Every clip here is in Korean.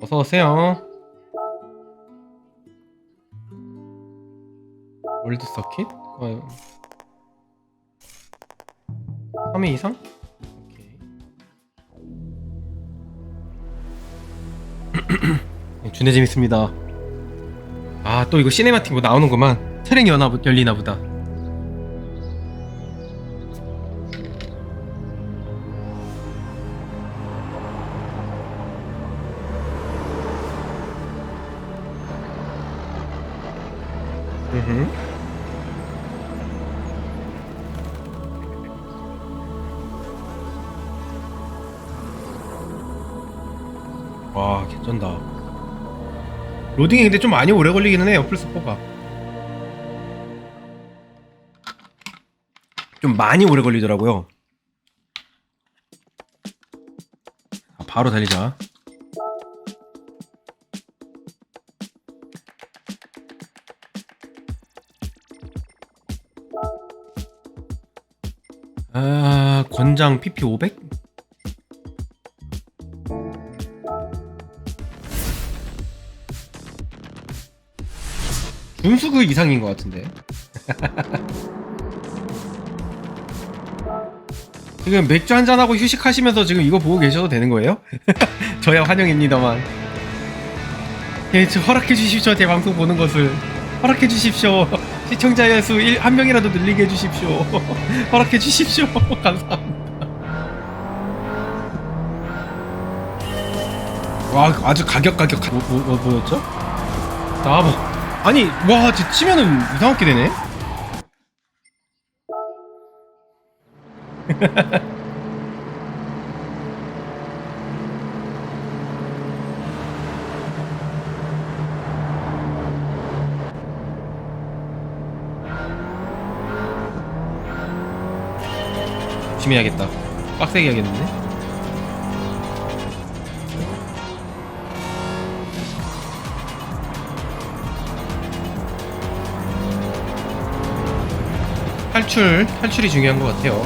어서 오세요. 월드 서킷? 어. 3회 이상? 오케이. 준내 재밌습니다. 아, 또 이거 시네마틱 뭐 나오는구만. 트랙 연나 열리나 보다. 와 개쩐다. 로딩이 근데 좀 많이 오래 걸리기는 해요 플스4가. 좀 많이 오래 걸리더라고요. 아, 바로 달리자. 아 권장 PP 500? 준수 그 이상인 것 같은데. 지금 맥주 한 잔 하고 휴식하시면서 지금 이거 보고 계셔도 되는 거예요? 저야 환영입니다만. 예, 저 허락해 주십시오. 제 방송 보는 것을 허락해 주십시오. 시청자 수한 명이라도 늘리게 해 주십시오. 허락해 주십시오. 감사합니다. 와, 아주 가격 가격 가... 뭐, 뭐, 뭐 뭐였죠? 나와봐. 아니, 와, 쟤 치면은 이상하게 되네. 조심히 해야겠다. 빡세게 해야겠는데? 탈출, 탈출이 중요한 것 같아요.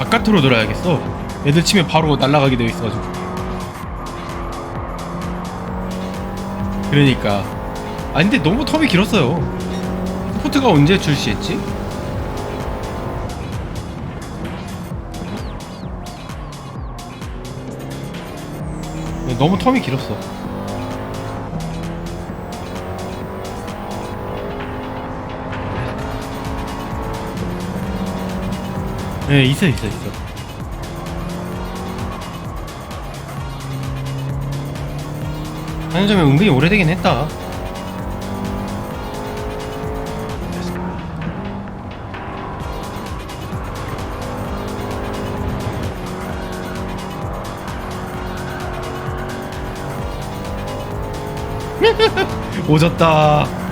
바깥으로 돌아야겠어. 애들 치면 바로 날아가게 되어 있어가지고. 그러니까. 아 근데 너무 텀이 길었어요. 스포트가 언제 출시했지? 네, 너무 텀이 길었어. 네, 있어, 있어, 있어. 편의점이 은근히 오래되긴 했다. 오졌다.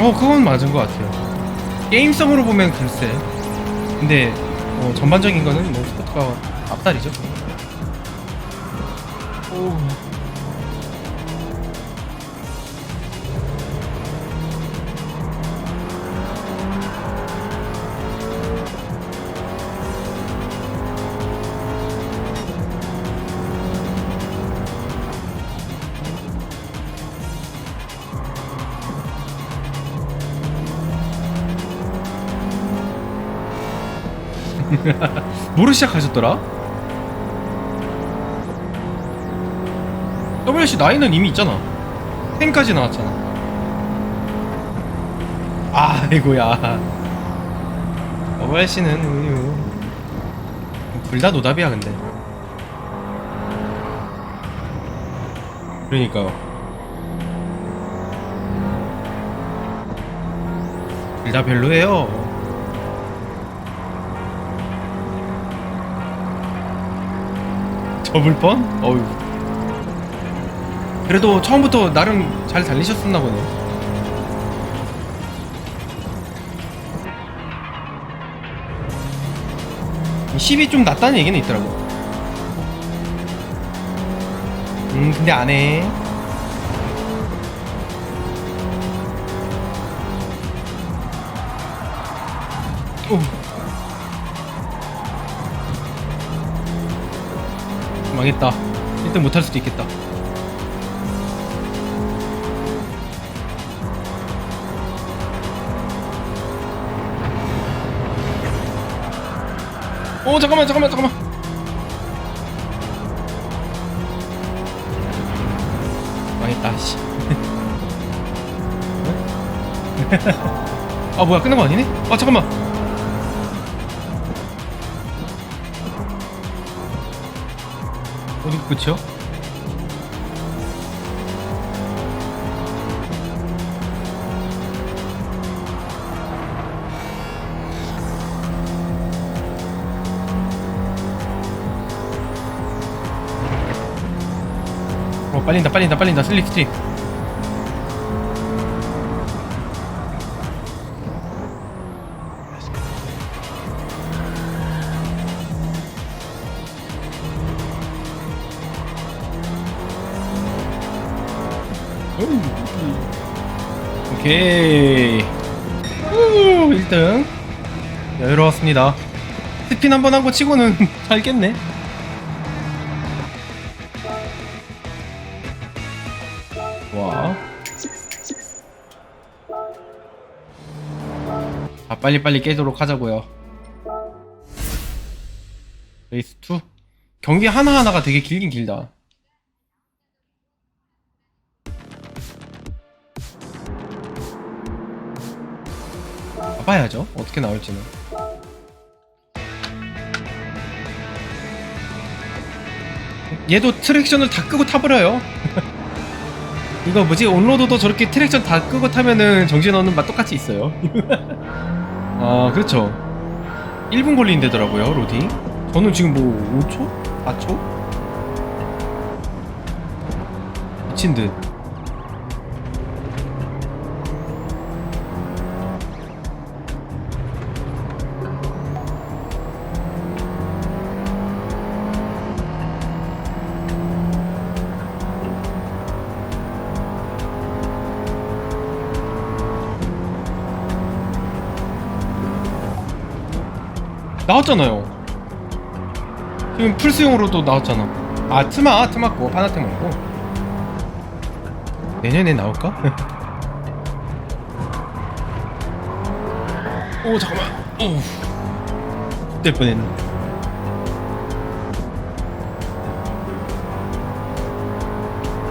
어, 그건 맞은 것 같아요. 게임성으로 보면 글쎄. 근데 어, 전반적인 거는 뭐 스포츠가 앞다리죠. 오. 뭐로 시작하셨더라? WC 나이는 이미 있잖아. 10까지 나왔잖아. 아이고야. WRC는 우유 둘다 노답이야 근데 그러니까요 둘 다 별로예요 접을 뻔? 어휴. 그래도 처음부터 나름 잘 달리셨었나 보네 이 10이 좀 낫다는 얘기는 있더라고. 음 근데 안 해. 오 망했다. 1등 못할 수도 있겠다. 어 잠깐만 잠깐만 잠깐만. 망했다 씨. 아 뭐야 끝난 거 아니네? 아 잠깐만 끝이요? 어 빨린다 빨린다 빨린다 슬립 스트립 오케이 우 1등 여유로웠습니다 스핀 한 번 한 거 치고는 잘 깼네 와. 아, 빨리빨리 깨도록 하자고요. 레이스 2. 경기 하나하나가 되게 길긴 길다. 봐야죠. 어떻게 나올지는. 얘도 트랙션을 다 끄고 타버려요. 이거 뭐지 온로드도 저렇게 트랙션 다 끄고 타면은 정신 없는 맛 똑같이 있어요 아 그렇죠 1분 걸린대더라고요 로딩 저는 지금 뭐 5초? 4초? 미친 듯 나왔잖아요. 지금 풀스용으로도 나왔잖아. 아 트마 트마고 파나텍 말고 내년에 나올까? 오 잠깐만. 오 될 뻔했네.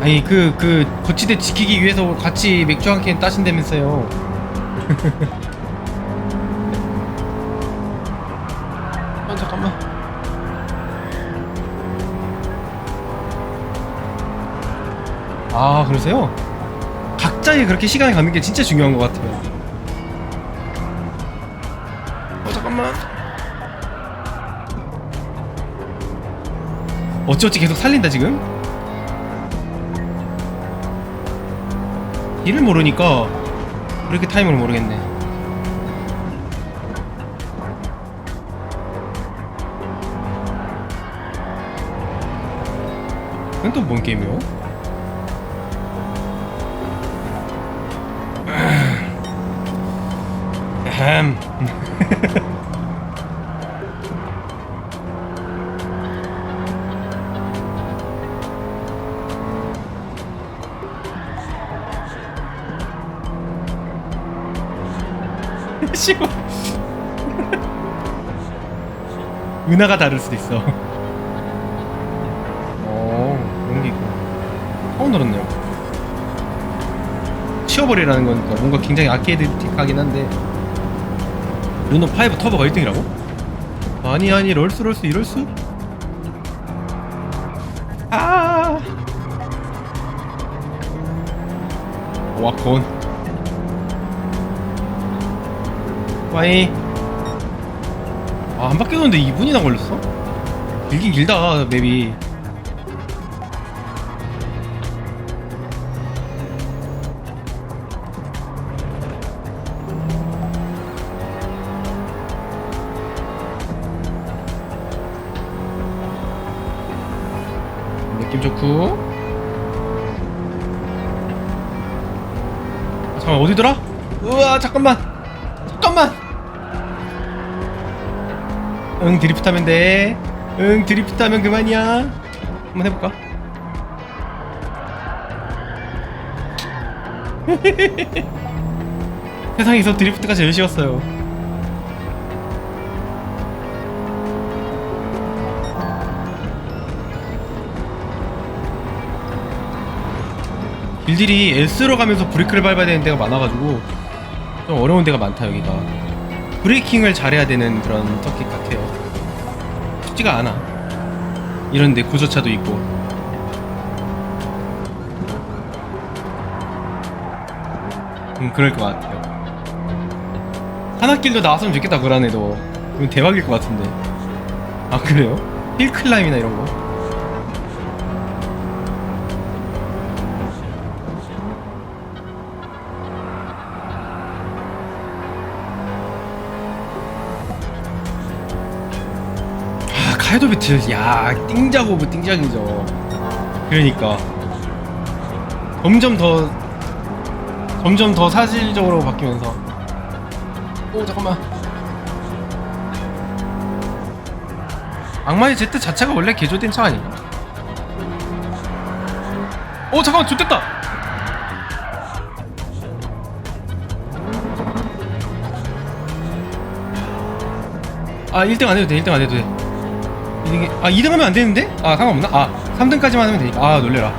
아니 그그 거치대 지키기 위해서 같이 맥주 한 캔 따신다면서요 아 그러세요? 각자의 그렇게 시간이 가는 게 진짜 중요한 것 같아요 어 잠깐만 어찌어찌 계속 살린다 지금 일을 모르니까 그렇게 타이밍을 모르겠네 이건 또 뭔 게임이요? 햄. 씨발. 은하가 다를 수도 있어. 어, 게 있구나. 처음 들었네요. 치워버리라는 거니까 뭔가 굉장히 아케이드틱하긴 한데 르노 5 터보가 1등이라고? 아니 아니 rolls 롤스 이럴 수? 아 와콘 와이 아한 바퀴 도는데 2분이나 걸렸어? 길긴 길다 맵이 좋고. 아, 잠깐 어디더라? 우와 잠깐만. 잠깐만. 응 드리프트 하면 돼응 드리프트 하면 그만이야. 한번 해볼까? 세상에서 드리프트가 제일 쉬웠어요 길들이 S로 가면서 브레이크를 밟아야 되는 데가 많아가지고 좀 어려운 데가 많다 여기가. 브레이킹을 잘해야 되는 그런 터킷 같아요. 쉽지가 않아. 이런데 구조차도 있고. 음 그럴 것 같아요. 하나길도 나왔으면 좋겠다 그란에도. 그건 대박일 것 같은데. 아 그래요? 힐클라임이나 이런 거 아 카이도 비트 야 띵작 오브 띵작이죠. 그러니까. 점점 더 점점 더 사실적으로 바뀌면서. 오 잠깐만. 악마의 제트 자체가 원래 개조된 차 아닌가? 오 잠깐만 좋됐다! 아 1등 안 해도 돼 1등 안 해도 돼 2등이, 아 2등 하면 안 되는데? 아 상관없나? 아 3등까지만 하면 되니까. 아 놀래라.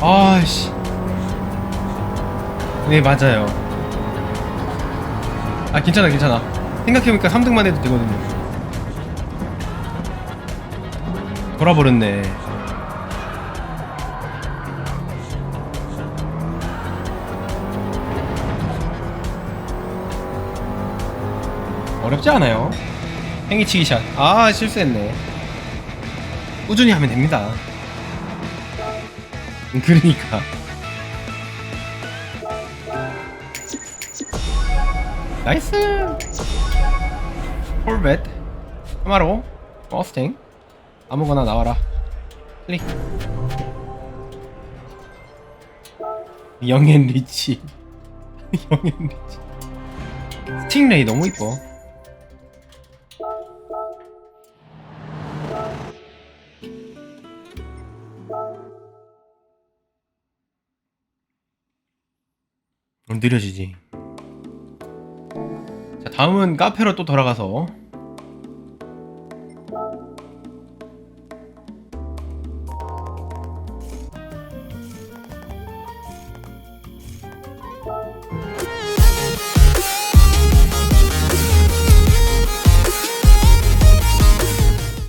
아씨. 네 맞아요. 아 괜찮아 괜찮아. 생각해보니까 3등만 해도 되거든요. 돌아버렸네. 어렵지 않아요. 행위치기 샷아 실수했네 꾸준히 하면 됩니다. 음, 그러니까. 나이스! 폴벳. 카마로. 머스탱 아무거나 나와라. 클릭. 영앤 리치. 영앤 리치. 스팅레이 너무 이뻐 어, 느려지지. 자 다음은 카페로 또 돌아가서